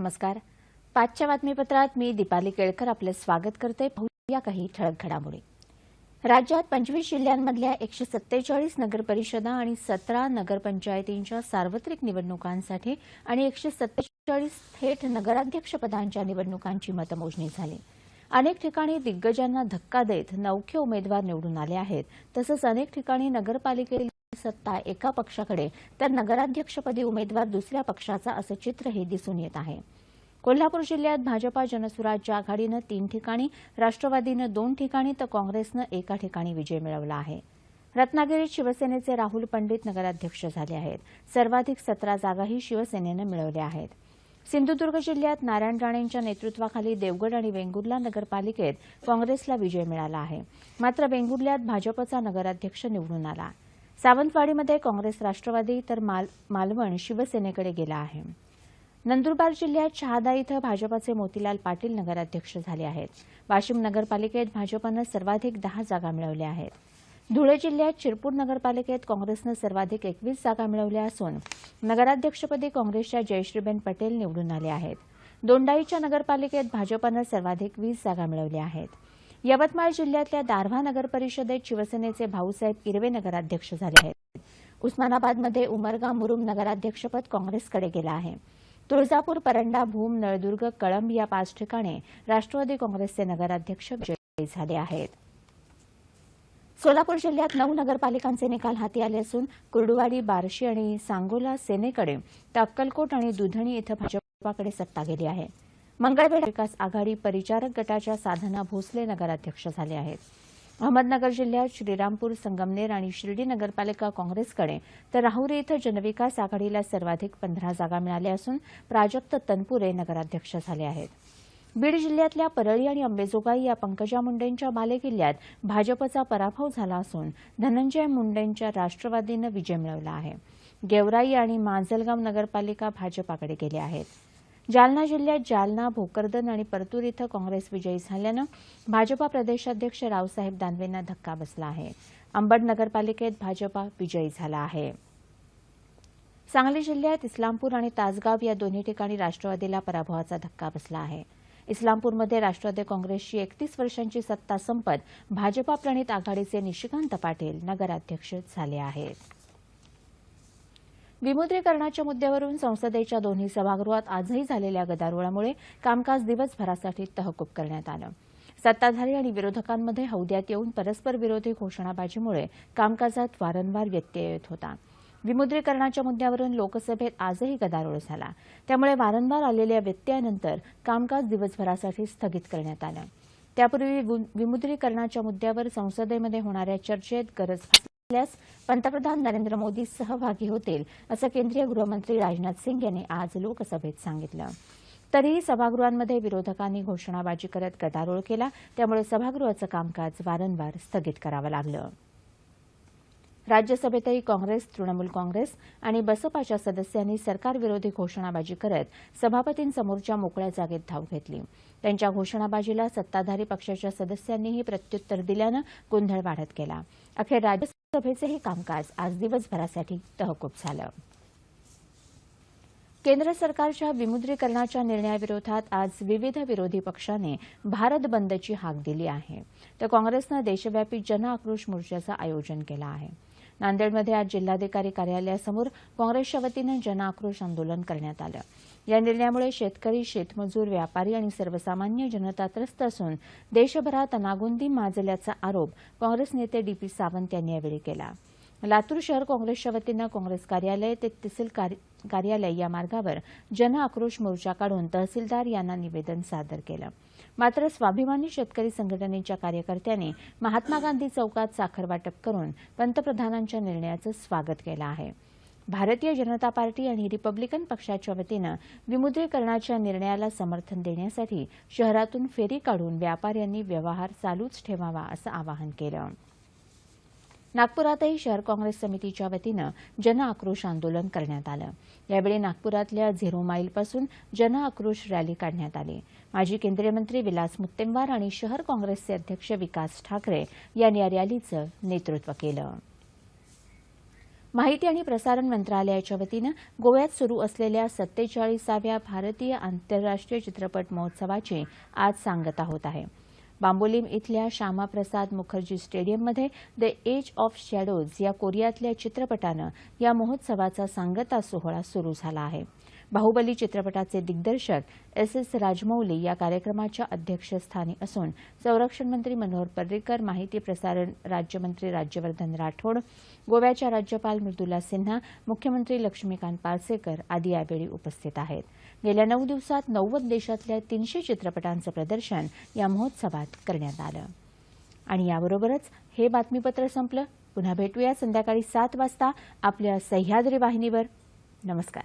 नमस्कार. पाचच्या बातमीपत्रात मी दीपाली केळकर आपलं स्वागत करते. पाहूया काही ठळक घडामोडी. राज्यात पंचवीस जिल्ह्यांमधल्या एकशे सत्तेचाळीस नगरपरिषदा आणि सतरा नगरपंचायतींच्या सार्वत्रिक निवडणुकांसाठी आणि एकशे सत्तेचाळीस थेट नगराध्यक्षपदांच्या निवडणुकांची मतमोजणी झाली. अनेक ठिकाणी दिग्गजांना धक्का देत नवखे उमेदवार निवडून आले आहेत. तसंच अनेक ठिकाणी नगरपालिकेतील सत्ता एका पक्षाकडे तर नगराध्यक्षपदी उमेदवार दुसऱ्या पक्षाचा असं चित्रही दिसून येत आहे. कोल्हापूर जिल्ह्यात भाजपा जनसुराज्य आघाडीनं तीन ठिकाणी राष्ट्रवादीनं दोन ठिकाणी तर काँग्रेसनं एका ठिकाणी विजय मिळवला आहे. रत्नागिरीत शिवसेनेचे राहुल पंडित नगराध्यक्ष झाले आहेत. सर्वाधिक सतरा जागाही शिवसेनेनं मिळवल्या आहेत. सिंधुदुर्ग जिल्ह्यात नारायण राणेंच्या नेतृत्वाखाली देवगड आणि वेंगुर्ला नगरपालिकेत काँग्रेसला विजय मिळाला आहे. मात्र वेंगुर्ल्यात भाजपचा नगराध्यक्ष निवडून आला. सावंतवाडीमध्ये काँग्रेस राष्ट्रवादी तर माल मालवण शिवसेनेकडे गेला आहे. नंदुरबार जिल्ह्यात शहादा इथं भाजपाचे मोतीलाल पाटील नगराध्यक्ष झाले आहेत. वाशिम नगरपालिकेत भाजपानं सर्वाधिक दहा जागा मिळवल्या आहेत. धुळे जिल्ह्यात शिरपूर नगरपालिकेत काँग्रेसनं सर्वाधिक एकवीस जागा मिळवल्या असून नगराध्यक्षपदी काँग्रेसच्या जयश्रीबेन पटेल निवडून आले आहेत. दोंडाईच्या नगरपालिकेत भाजपानं सर्वाधिक वीस जागा मिळवल्या आहेत. यवतमाळ जिल्ह्यातल्या दारव्हा नगर परिषदेत शिवसेनेचे भाऊसाहेब इरवे नगराध्यक्ष झाले आहेत. उस्मानाबादमध्ये उमरगा मुरुम नगराध्यक्षपद काँग्रेसकडे गेलं आहे. तुळजापूर परंडा भूम नळदुर्ग कळंब या पाच ठिकाणी राष्ट्रवादी काँग्रेसचे नगराध्यक्ष विजयी झाले आहेत. सोलापूर जिल्ह्यात नऊ नगरपालिकांचे निकाल हाती आले असून कुर्डुवाडी बार्शी आणि सांगोला सेनेकडे तर अक्कलकोट आणि दुधणी इथं भाजपाकडे सत्ता गेली आहे. मंगळवेढा विकास आघाडी परिचारक गटाच्या साधना भोसले नगराध्यक्ष झाले आहेत. अहमदनगर जिल्ह्यात श्रीरामपूर संगमनेर आणि शिर्डी नगरपालिका काँग्रेसकडे तर राहुरी इथं जनविकास आघाडीला सर्वाधिक पंधरा जागा मिळाल्या असून प्राजक्त तनपुरे नगराध्यक्ष झाले आहेत. बीड जिल्ह्यातल्या परळी आणि अंबेजोगाई या पंकजा मुंडेंच्या बालेकिल्ल्यात भाजपचा पराभव झाला असून धनंजय मुंडेंच्या राष्ट्रवादीनं विजय मिळवला आहे. गेवराई आणि मांजलगाव नगरपालिका भाजपाकडे गेल्या आहेत. जालना जिल्ह्यात जालना भोकरदन आणि परतूर इथं काँग्रेस विजयी झाल्यानं भाजपा प्रदेशाध्यक्ष रावसाहेब दानवेंना धक्का बसला आहे. अंबड नगरपालिकेत भाजपा विजयी झाला आहे. सांगली जिल्ह्यात इस्लामपूर आणि तासगाव या दोन्ही ठिकाणी राष्ट्रवादीला पराभवाचा धक्का बसला आहे. इस्लामपूरमध्ये राष्ट्रवादी काँग्रेसची एकतीस वर्षांची सत्ता संपत भाजपा प्रणित आघाडीचे निशिकांत पाटील नगराध्यक्ष झाले आहेत. विमुद्रीकरणाच्या मुद्द्यावरून संसदेच्या दोन्ही सभागृहात आजही झालेल्या गदारोळामुळे कामकाज दिवसभरासाठी तहकूब करण्यात आलं. सत्ताधारी आणि विरोधकांमध्ये हौद्यात येऊन परस्पर विरोधी घोषणाबाजीमुळे कामकाजात वारंवार व्यत्यय येत होता. विमुद्रीकरणाच्या मुद्द्यावरून लोकसभेत आजही गदारोळ झाला. त्यामुळे वारंवार आलेल्या व्यत्ययानंतर कामकाज दिवसभरासाठी स्थगित करण्यात आलं. त्यापूर्वी विमुद्रीकरणाच्या मुद्द्यावर संसदेमध्ये होणाऱ्या चर्चेत गरज असल्यास पंतप्रधान नरेंद्र मोदी सहभागी होतील असं केंद्रीय गृहमंत्री राजनाथ सिंग यांनी आज लोकसभेत सांगितलं. तरीही सभागृहांमध्ये विरोधकांनी घोषणाबाजी करत गदारोळ केला त्यामुळे सभागृहाचं कामकाज वारंवार स्थगित करावं लागलं. राज्यसभेतही काँग्रेस तृणमूल काँग्रेस आणि बसपाच्या सदस्यांनी सरकारविरोधी घोषणाबाजी करत सभापतींसमोरच्या मोकळ्या जागेत धाव घेतली. त्यांच्या घोषणाबाजीला सत्ताधारी पक्षाच्या सदस्यांनीही प्रत्युत्तर दिल्यानं गोंधळ वाढत गेला. अखेर राज्य सभेचंही कामकाज आज दिवसभरासाठी तहकूब झालं. केंद्र सरकारच्या विमुद्रीकरणाच्या निर्णयाविरोधात आज विविध विरोधी पक्षांनी भारत बंदची हाक दिली आहे. तर काँग्रेसनं देशव्यापी जन आक्रोश मोर्चाचं आयोजन केलं आहे. नांदेडमध्ये आज जिल्हाधिकारी कार्यालयासमोर काँग्रेसच्या वतीनं जनआक्रोश आंदोलन करण्यात आलं. या निर्णयामुळे शेतकरी शेतमजूर व्यापारी आणि सर्वसामान्य जनता त्रस्त असून देशभरात अनागोंदी माजल्याचा आरोप काँग्रेस नेते डी पी सावंत यांनी यावेळी केला. लातूर शहर काँग्रेसच्या वतीनं काँग्रेस कार्यालय ते तहसील कार्यालय या मार्गावर जन आक्रोश मोर्चा काढून तहसीलदार यांना निवेदन सादर केलं. मात्र स्वाभिमानी शेतकरी संघटनेच्या कार्यकर्त्यांनी महात्मा गांधी चौकात साखर वाटप करून पंतप्रधानांच्या निर्णयाचं स्वागत केलं आहे. भारतीय जनता पार्टी आणि रिपब्लिकन पक्षाच्या वतीनं विमुद्रीकरणाच्या निर्णयाला समर्थन देण्यासाठी शहरातून फेरी काढून व्यापाऱ्यांनी व्यवहार चालूच ठेवावा असं आवाहन केलं. नागपुरातही शहर काँग्रेस समितीच्या वतीनं जन आक्रोश आंदोलन करण्यात आलं. यावेळी नागपुरातल्या झिरो माईलपासून जन आक्रोश रॅली काढण्यात आली. माजी केंद्रीय मंत्री विलास मुत्तेमवार आणि शहर काँग्रेसचे अध्यक्ष विकास ठाकरे यांनी या रॅलीचं नेतृत्व केलं. माहिती आणि प्रसारण मंत्रालयाच्या वतीनं गोव्यात सुरू असलेल्या सत्तेचाळीसाव्या भारतीय आंतरराष्ट्रीय चित्रपट महोत्सवाची आज सांगता होत आहे. बांबोलीम इथल्या श्यामाप्रसाद मुखर्जी स्टेडियममध्ये द एज ऑफ शॅडोज या कोरियातल्या चित्रपटानं या महोत्सवाचा सांगता सोहळा सुरू झाला आहे. बाहुबली चित्रपटाचे दिग्दर्शक एस एस राजमौली या कार्यक्रमाच्या अध्यक्षस्थानी असून संरक्षण मंत्री मनोहर पर्रिकर माहिती प्रसारण राज्यमंत्री राज्यवर्धन राठोड गोव्याच्या राज्यपाल मृदुला सिन्हा मुख्यमंत्री लक्ष्मीकांत पार्सेकर आदी यावेळी उपस्थित आहेत. गेल्या नऊ दिवसात नव्वद देशातल्या तीनशे चित्रपटांचं प्रदर्शन या महोत्सवात करण्यात आलं. आणि याबरोबरच हे बातमीपत्र संपलं. पुन्हा भेटूया संध्याकाळी सात वाजता आपल्या सह्याद्री वाहिनीवर. नमस्कार.